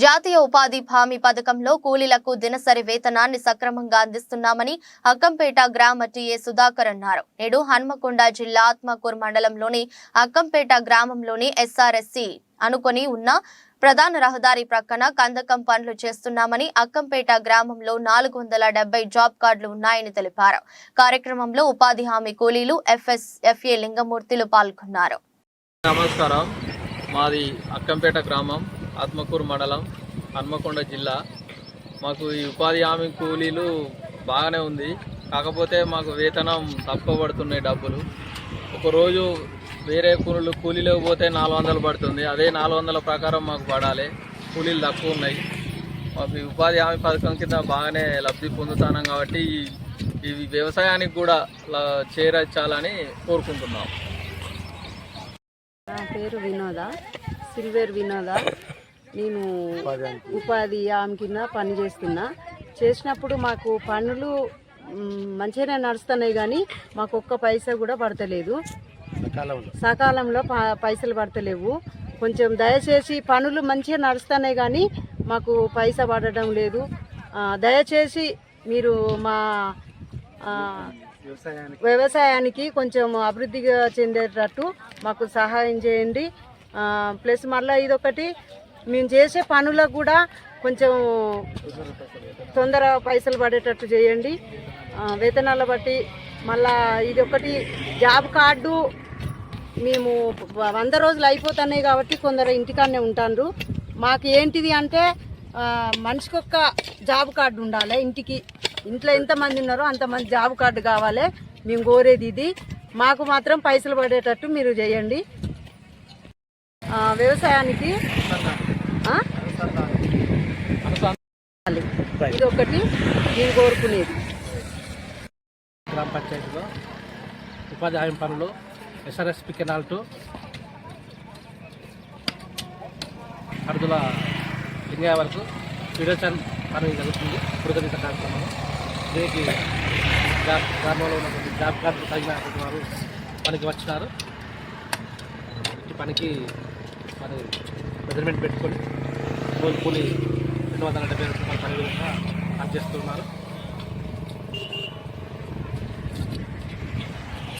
జాతీయ ఉపాధి హామీ పథకంలో కూలీలకు దినసరి వేతనాన్ని సక్రమంగా అందిస్తున్నామని అక్కంపేట గ్రామ టీఏ సుధాకర్ అన్నారు. నేడు హన్మకొండ జిల్లా ఆత్మకూర్ మండలంలోని అక్కంపేట గ్రామంలోని ఎస్ఆర్ఎస్సి అనుకొని ఉన్న ప్రధాన రహదారి ప్రక్కన కందకం పనులు చేస్తున్నామని అక్కంపేట గ్రామంలో నాలుగు వందల డెబ్బై జాబ్ కార్డులు ఉన్నాయని తెలిపారు. కార్యక్రమంలో ఉపాధి హామీ కూలీలు ఎఫ్ఎస్ ఎఫ్ఏ లింగమూర్తిలు పాల్గొన్నారు. నమస్కారం. మాది అక్కంపేట గ్రామం. ఆత్మకూరు మండలం హన్మకొండ జిల్లా. మాకు ఈ ఉపాధి హామీ కూలీలు బాగానే ఉంది. కాకపోతే మాకు వేతనం తక్కువ పడుతున్నాయి డబ్బులు. ఒకరోజు వేరే కూలీలు కూలీలకు పోతే నాలుగు వందలు పడుతుంది. అదే నాలుగు వందల ప్రకారం మాకు పడాలి. కూలీలు తక్కువ ఉన్నాయి. మాకు ఈ ఉపాధి హామీ పథకం కింద బాగానే లబ్ధి పొందుతున్నాం కాబట్టి ఈ- వ్యవసాయానికి కూడా చేరచ్చాలని కోరుకుంటున్నాం. నా పేరు వినోద. సిల్వేర్ వినోద. నేను ఉపాధి హామీ కింద పని చేస్తున్నా. చేసినప్పుడు మాకు పనులు మంచిగానే నడుస్తున్నాయి కానీ మాకు ఒక్క పైసా కూడా పడతలేదు. సకాలంలో. పైసలు పడతలేవు. కొంచెం దయచేసి పనులు మంచిగా నడుస్తున్నాయి కానీ మాకు పైసా పడడం లేదు. దయచేసి మీరు మా వ్యవసాయానికి. కొంచెం అభివృద్ధిగా చెందేటట్టు మాకు సహాయం చేయండి. ప్లస్ మళ్ళీ ఇదొకటి మేము చేసే పనులకు కూడా కొంచెం తొందర పైసలు పడేటట్టు చేయండి. వేతనాల బట్టి మళ్ళా ఇది ఒకటి జాబ్ కార్డు మేము వంద రోజులు అయిపోతున్నాయి కాబట్టి కొందరు ఇంటికాడనే ఉంటారు మాకు ఏంటిది అంటే మనిషికొక్క జాబ్ కార్డు ఉండాలి ఇంటికి. ఇంట్లో ఎంతమంది ఉన్నారో అంతమంది జాబ్ కార్డు కావాలి. మేము కోరేది ఇది. మాకు మాత్రం పైసలు పడేటట్టు మీరు చేయండి. వ్యవసాయానికి ఇది ఒకటి నేను కోరుకునేది. గ్రామ పంచాయతీలో ఉపాధి హామీ పనులు SRSP canal to Ardula Lingayya వరకు విడోచన్ పని జరుగుతుంది. పురగతిత కార్యక్రమం. దీనికి జాబ్ గ్రామంలో ఉన్నటువంటి జాబ్ కార్డు తగినటువంటి వారు పనికి వచ్చినారు. పనికి మరి మెజర్మెంట్ పెట్టుకొని రోజు కూలి రెండు వందల డెబ్బై రూపాయల పని విధంగా పనిచేస్తున్నారు